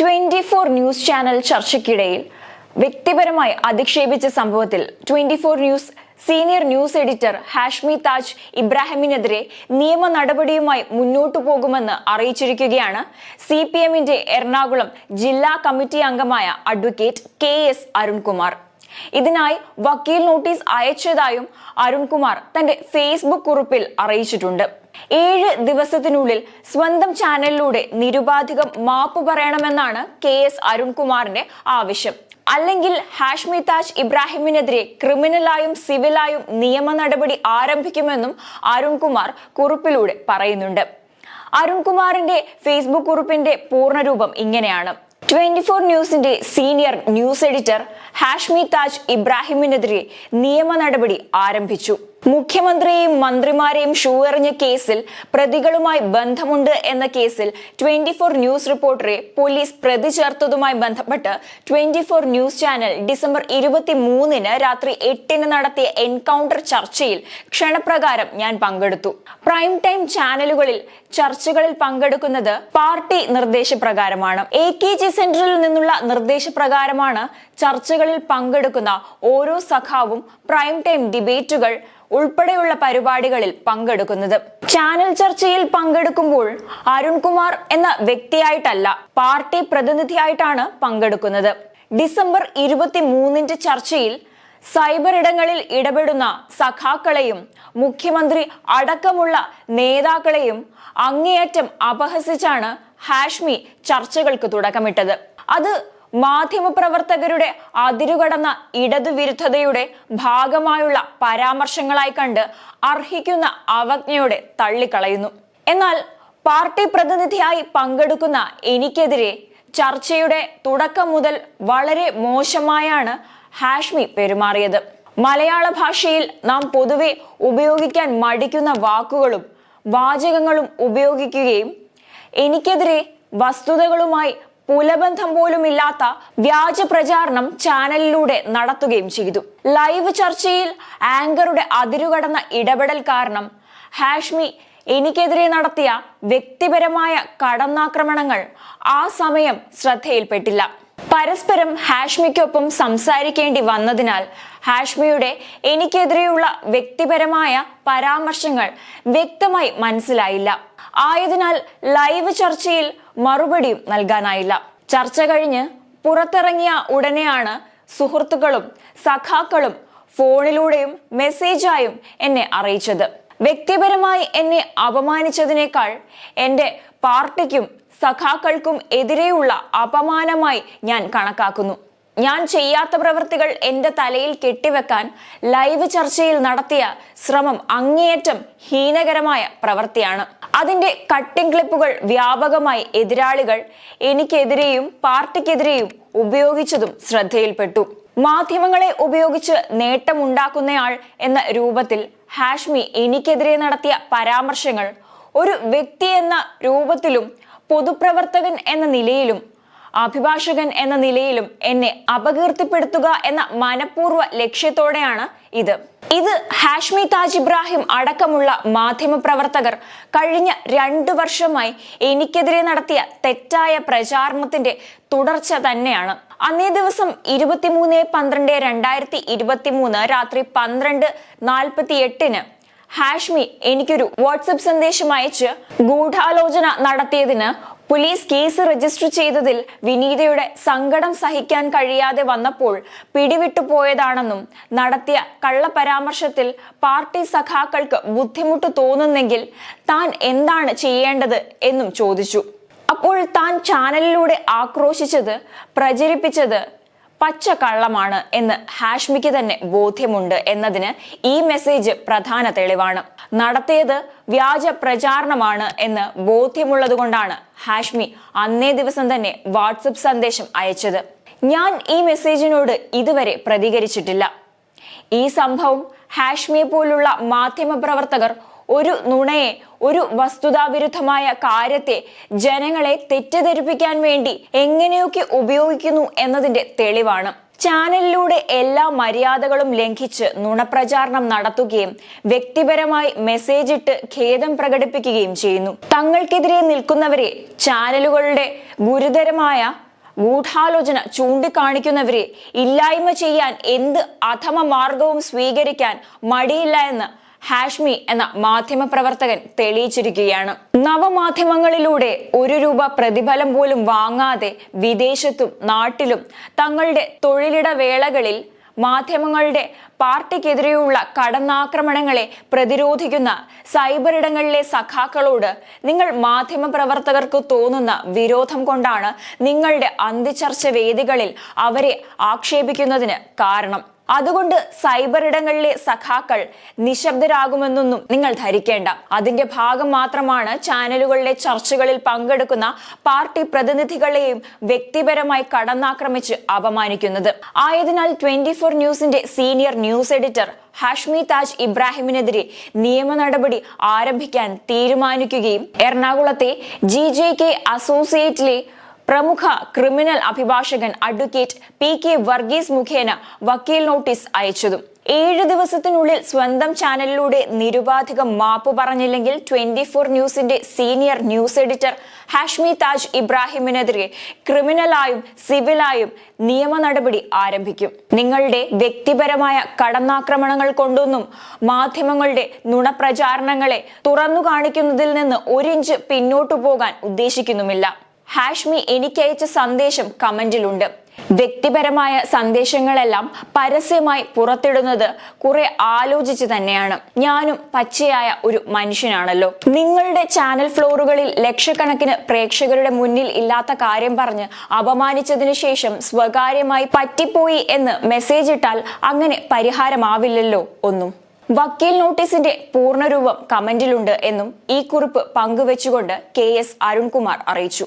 Twenty four news channel ചർച്ചയ്ക്കിടയിൽ വ്യക്തിപരമായി അധിക്ഷേപിച്ച സംഭവത്തിൽ twenty four news senior news editor Hashmi Taj ഇബ്രാഹിമിനെതിരെ നിയമ നടപടിയുമായി മുന്നോട്ടു പോകുമെന്ന് അറിയിച്ചിരിക്കുകയാണ്. സി പി എമ്മിന്റെ എറണാകുളം ജില്ലാ കമ്മിറ്റി അംഗമായ അഡ്വക്കേറ്റ് കെ എസ് അരുൺകുമാർ. ഇതിനായി വക്കീൽ നോട്ടീസ് അയച്ചതായും അരുൺകുമാർ തന്റെ ഫേസ്ബുക്ക് കുറിപ്പിൽ അറിയിച്ചിട്ടുണ്ട്. ഏഴ് ദിവസത്തിനുള്ളിൽ സ്വന്തം ചാനലിലൂടെ നിരുപാധികം മാപ്പ് പറയണമെന്നാണ് കെ എസ് അരുൺകുമാറിന്റെ ആവശ്യം. അല്ലെങ്കിൽ ഹാഷ്മി താജ് ഇബ്രാഹിമിനെതിരെ ക്രിമിനലായും സിവിലായും നിയമ നടപടി ആരംഭിക്കുമെന്നും അരുൺകുമാർ കുറിപ്പിലൂടെ പറയുന്നുണ്ട്. അരുൺകുമാറിന്റെ ഫേസ്ബുക്ക് കുറിപ്പിന്റെ പൂർണരൂപം ഇങ്ങനെയാണ്. ട്വന്റി ഫോർ ന്യൂസിന്റെ senior news editor Hashmi Taj ഇബ്രാഹിമിനെതിരെ നിയമ നടപടി ആരംഭിച്ചു. മുഖ്യമന്ത്രിയെയും മന്ത്രിമാരെയും ഷൂ എറിഞ്ഞ കേസിൽ പ്രതികളുമായി ബന്ധമുണ്ട് എന്ന കേസിൽ ട്വന്റി ഫോർ ന്യൂസ് റിപ്പോർട്ടറെ പോലീസ് പ്രതി ചേർത്തതുമായി ബന്ധപ്പെട്ട് twenty four news channel December ഇരുപത്തി മൂന്നിന് രാത്രി എട്ടിന് നടത്തിയ എൻകൗണ്ടർ ചർച്ചയിൽ ക്ഷണപ്രകാരം ഞാൻ പങ്കെടുത്തു. പ്രൈം ടൈം ചാനലുകളിൽ ചർച്ചകളിൽ പങ്കെടുക്കുന്നത് പാർട്ടി നിർദ്ദേശപ്രകാരമാണ്. എ കെ ജി സെന്ററിൽ നിന്നുള്ള നിർദ്ദേശപ്രകാരമാണ് ചർച്ചകളിൽ പങ്കെടുക്കുന്ന ഓരോ സഖാവും പ്രൈം ടൈം ഡിബേറ്റുകൾ ഉൾപ്പെടെയുള്ള പരിപാടികളിൽ പങ്കെടുക്കുന്നത്. ചാനൽ ചർച്ചയിൽ പങ്കെടുക്കുമ്പോൾ അരുൺകുമാർ എന്ന വ്യക്തിയായിട്ടല്ല പാർട്ടി പ്രതിനിധിയായിട്ടാണ് പങ്കെടുക്കുന്നത്. ഡിസംബർ ഇരുപത്തി മൂന്നിന്റെ ചർച്ചയിൽ സൈബർ ഇടങ്ങളിൽ ഇടപെടുന്ന സഖാക്കളെയും മുഖ്യമന്ത്രി അടക്കമുള്ള നേതാക്കളെയും അങ്ങേയറ്റം അപഹസിച്ചാണ് ഹാഷ്മി ചർച്ചകൾക്ക് തുടക്കമിട്ടത്. അത് മാധ്യമപ്രവർത്തകരുടെ അതിരുകടന്ന ഇടതുവിരുദ്ധതയുടെ ഭാഗമായുള്ള പരാമർശങ്ങളായി കണ്ട് അർഹിക്കുന്ന അവജ്ഞയോടെ തള്ളിക്കളയുന്നു. എന്നാൽ പാർട്ടി പ്രതിനിധിയായി പങ്കെടുക്കുന്ന എനിക്കെതിരെ ചർച്ചയുടെ തുടക്കം മുതൽ വളരെ മോശമായാണ് ഹാഷ്മി പെരുമാറിയത്. മലയാള ഭാഷയിൽ നാം പൊതുവെ ഉപയോഗിക്കാൻ മടിക്കുന്ന വാക്കുകളും വാചകങ്ങളും ഉപയോഗിക്കുകയും എനിക്കെതിരെ വസ്തുതകളുമായി പുലബന്ധം പോലുമില്ലാത്ത വ്യാജ പ്രചാരണം ചാനലിലൂടെ നടത്തുകയും ചെയ്തു. ലൈവ് ചർച്ചയിൽ ആങ്കറുടെ അതിരുകടന്ന ഇടപെടൽ കാരണം ഹാഷ്മി എനിക്കെതിരെ നടത്തിയ വ്യക്തിപരമായ കടന്നാക്രമണങ്ങൾ ആ സമയം ശ്രദ്ധയിൽപ്പെട്ടില്ല. പരസ്പരം ഹാഷ്മിക്കൊപ്പം സംസാരിക്കേണ്ടി വന്നതിനാൽ ഹാഷ്മിയുടെ എനിക്കെതിരെയുള്ള വ്യക്തിപരമായ പരാമർശങ്ങൾ വ്യക്തമായി മനസ്സിലായില്ല. ആയതിനാൽ ലൈവ് ചർച്ചയിൽ മറുപടിയും നൽകാനായില്ല. ചർച്ച കഴിഞ്ഞ് പുറത്തിറങ്ങിയ ഉടനെയാണ് സുഹൃത്തുക്കളും സഖാക്കളും ഫോണിലൂടെയും മെസ്സേജായും എന്നെ അറിയിച്ചത്. വ്യക്തിപരമായി എന്നെ അപമാനിച്ചതിനേക്കാൾ എന്റെ പാർട്ടിക്കും സഖാക്കൾക്കും എതിരെയുള്ള അപമാനമായി ഞാൻ കണക്കാക്കുന്നു. ഞാൻ ചെയ്യാത്ത പ്രവൃത്തികൾ എന്റെ തലയിൽ കെട്ടിവെക്കാൻ ലൈവ് ചർച്ചയിൽ നടത്തിയ ശ്രമം അങ്ങേയറ്റം ഹീനകരമായ പ്രവൃത്തിയാണ് അതിന്റെ കട്ടിംഗ് ക്ലിപ്പുകൾ വ്യാപകമായി എതിരാളികൾ എനിക്കെതിരെയും പാർട്ടിക്കെതിരെയും ഉപയോഗിച്ചതും ശ്രദ്ധയിൽപ്പെട്ടു. മാധ്യമങ്ങളെ ഉപയോഗിച്ച് നേട്ടമുണ്ടാക്കുന്നയാൾ എന്ന രൂപത്തിൽ ഹാഷ്മി എനിക്കെതിരെ നടത്തിയ പരാമർശങ്ങൾ ഒരു വ്യക്തി എന്ന രൂപത്തിലും പൊതുപ്രവർത്തകൻ എന്ന നിലയിലും അഭിഭാഷകൻ എന്ന നിലയിലും എന്നെ അപകീർത്തിപ്പെടുത്തുക എന്ന മനഃപൂർവ ലക്ഷ്യത്തോടെയാണ് ഇത്. ഇത് ഹാഷ്മി താജ് ഇബ്രാഹിം അടക്കമുള്ള മാധ്യമപ്രവർത്തകർ കഴിഞ്ഞ രണ്ടു വർഷമായി എനിക്കെതിരെ നടത്തിയ തെറ്റായ പ്രചാരണത്തിന്റെ തുടർച്ച തന്നെയാണ്. അന്നേ ദിവസം ഇരുപത്തിമൂന്ന് പന്ത്രണ്ട് രണ്ടായിരത്തി ഇരുപത്തി മൂന്ന് രാത്രി പന്ത്രണ്ട് നാൽപ്പത്തി എട്ടിന് ഹാഷ്മി എനിക്കൊരു വാട്സപ്പ് സന്ദേശം അയച്ച് ഗൂഢാലോചന നടത്തിയതിന് പോലീസ് കേസ് രജിസ്റ്റർ ചെയ്തതിൽ വിനീതയുടെ സങ്കടം സഹിക്കാൻ കഴിയാതെ വന്നപ്പോൾ പിടിവിട്ടു പോയതാണെന്നും നടത്തിയ കള്ളപരാമർശത്തിൽ പാർട്ടി സഖാക്കൾക്ക് ബുദ്ധിമുട്ട് തോന്നുന്നെങ്കിൽ താൻ എന്താണ് ചെയ്യേണ്ടത് എന്നും ചോദിച്ചു. അപ്പോൾ താൻ ചാനലിലൂടെ ആക്രോശിച്ചത് പ്രചരിപ്പിച്ചത് പച്ച കള്ളമാണ് എന്ന് ഹാഷ്മിക്ക് തന്നെ ബോധ്യമുണ്ട് എന്നതിന് ഈ മെസ്സേജ് പ്രധാന തെളിവാണ്. നടത്തിയത് വ്യാജ പ്രചാരണമാണ് എന്ന് ബോധ്യമുള്ളതുകൊണ്ടാണ് ഹാഷ്മി അന്നേ ദിവസം തന്നെ വാട്സപ്പ് സന്ദേശം അയച്ചത്. ഞാൻ ഈ മെസ്സേജിനോട് ഇതുവരെ പ്രതികരിച്ചിട്ടില്ല. ഈ സംഭവം ഹാഷ്മിയെ പോലുള്ള മാധ്യമപ്രവർത്തകർ ഒരു നുണയെ ഒരു വസ്തുതാവിരുദ്ധമായ കാര്യത്തെ ജനങ്ങളെ തെറ്റിദ്ധരിപ്പിക്കാൻ വേണ്ടി എങ്ങനെയൊക്കെ ഉപയോഗിക്കുന്നു എന്നതിന്റെ തെളിവാണ്. ചാനലിലൂടെ എല്ലാ മര്യാദകളും ലംഘിച്ച് നുണപ്രചാരണം നടത്തുകയും വ്യക്തിപരമായി മെസ്സേജ് ഇട്ട് ഖേദം പ്രകടിപ്പിക്കുകയും ചെയ്യുന്നു. തങ്ങൾക്കെതിരെ നിൽക്കുന്നവരെ ചാനലുകളുടെ ഗുരുതരമായ ഗൂഢാലോചന ചൂണ്ടിക്കാണിക്കുന്നവരെ ഇല്ലായ്മ ചെയ്യാൻ എന്ത് അഥമ മാർഗവും സ്വീകരിക്കാൻ മടിയില്ല എന്ന് ഹാഷ്മി എന്ന മാധ്യമപ്രവർത്തകൻ തെളിയിച്ചിരിക്കുകയാണ്. നവമാധ്യമങ്ങളിലൂടെ ഒരു രൂപ പ്രതിഫലം പോലും വാങ്ങാതെ വിദേശത്തും നാട്ടിലും തങ്ങളുടെ തൊഴിലിട വേളകളിൽ മാധ്യമങ്ങളുടെ പാർട്ടിക്കെതിരെയുള്ള കടന്നാക്രമണങ്ങളെ പ്രതിരോധിക്കുന്ന സൈബർ ഇടങ്ങളിലെ സഖാക്കളോട് നിങ്ങൾ മാധ്യമപ്രവർത്തകർക്ക് തോന്നുന്ന വിരോധം കൊണ്ടാണ് നിങ്ങളുടെ അന്തിച്ചർച്ച വേദികളിൽ അവരെ ആക്ഷേപിക്കുന്നതിന് കാരണം. അതുകൊണ്ട് സൈബർ ഇടങ്ങളിലെ സഖാക്കൾ നിശബ്ദരാകുമെന്നൊന്നും നിങ്ങൾ ധരിക്കേണ്ട. അതിന്റെ ഭാഗം മാത്രമാണ് ചാനലുകളിലെ ചർച്ചകളിൽ പങ്കെടുക്കുന്ന പാർട്ടി പ്രതിനിധികളെയും വ്യക്തിപരമായി കടന്നാക്രമിച്ച് അപമാനിക്കുന്നത്. ആയതിനാൽ ട്വന്റി ന്യൂസിന്റെ senior news editor Hashmi Taj ഇബ്രാഹിമിനെതിരെ നിയമ നടപടി ആരംഭിക്കാൻ തീരുമാനിക്കുകയും എറണാകുളത്തെ ജി ജെ കെ അസോസിയേറ്റിലെ പ്രമുഖ ക്രിമിനൽ അഭിഭാഷകൻ അഡ്വക്കേറ്റ് പി കെ വർഗീസ് മുഖേന വക്കീൽ നോട്ടീസ് അയച്ചതും. ഏഴ് ദിവസത്തിനുള്ളിൽ സ്വന്തം ചാനലിലൂടെ നിരുപാധിക മാപ്പ് പറഞ്ഞില്ലെങ്കിൽ ട്വന്റി ഫോർ ന്യൂസിന്റെ senior news editor Hashmi Taj ഇബ്രാഹിമിനെതിരെ ക്രിമിനലായും സിവിലായും നിയമ നടപടി ആരംഭിക്കും. നിങ്ങളുടെ വ്യക്തിപരമായ കടന്നാക്രമണങ്ങൾ കൊണ്ടൊന്നും മാധ്യമങ്ങളുടെ നുണപ്രചാരണങ്ങളെ തുറന്നു കാണിക്കുന്നതിൽ നിന്ന് ഒരിഞ്ച് പിന്നോട്ടു പോകാൻ ഉദ്ദേശിക്കുന്നുമില്ല. ഹാഷ്മി എനിക്കയച്ച സന്ദേശം കമന്റിലുണ്ട്. വ്യക്തിപരമായ സന്ദേശങ്ങളെല്ലാം പരസ്യമായി പുറത്തിടുന്നത് കുറെ ആലോചിച്ച് തന്നെയാണ്. ഞാനും പച്ചയായ ഒരു മനുഷ്യനാണല്ലോ. നിങ്ങളുടെ ചാനൽ ഫ്ലോറുകളിൽ ലക്ഷക്കണക്കിന് പ്രേക്ഷകരുടെ മുന്നിൽ ഇല്ലാത്ത കാര്യം പറഞ്ഞ് അപമാനിച്ചതിനു ശേഷം സ്വകാര്യമായി പറ്റിപ്പോയി എന്ന് മെസ്സേജ് ഇട്ടാൽ അങ്ങനെ പരിഹാരമാവില്ലല്ലോ ഒന്നും. വക്കീൽ നോട്ടീസിന്റെ പൂർണരൂപം കമന്റിലുണ്ട് എന്നും ഈ കുറിപ്പ് പങ്കുവെച്ചുകൊണ്ട് കെ എസ് അരുൺകുമാർ അറിയിച്ചു.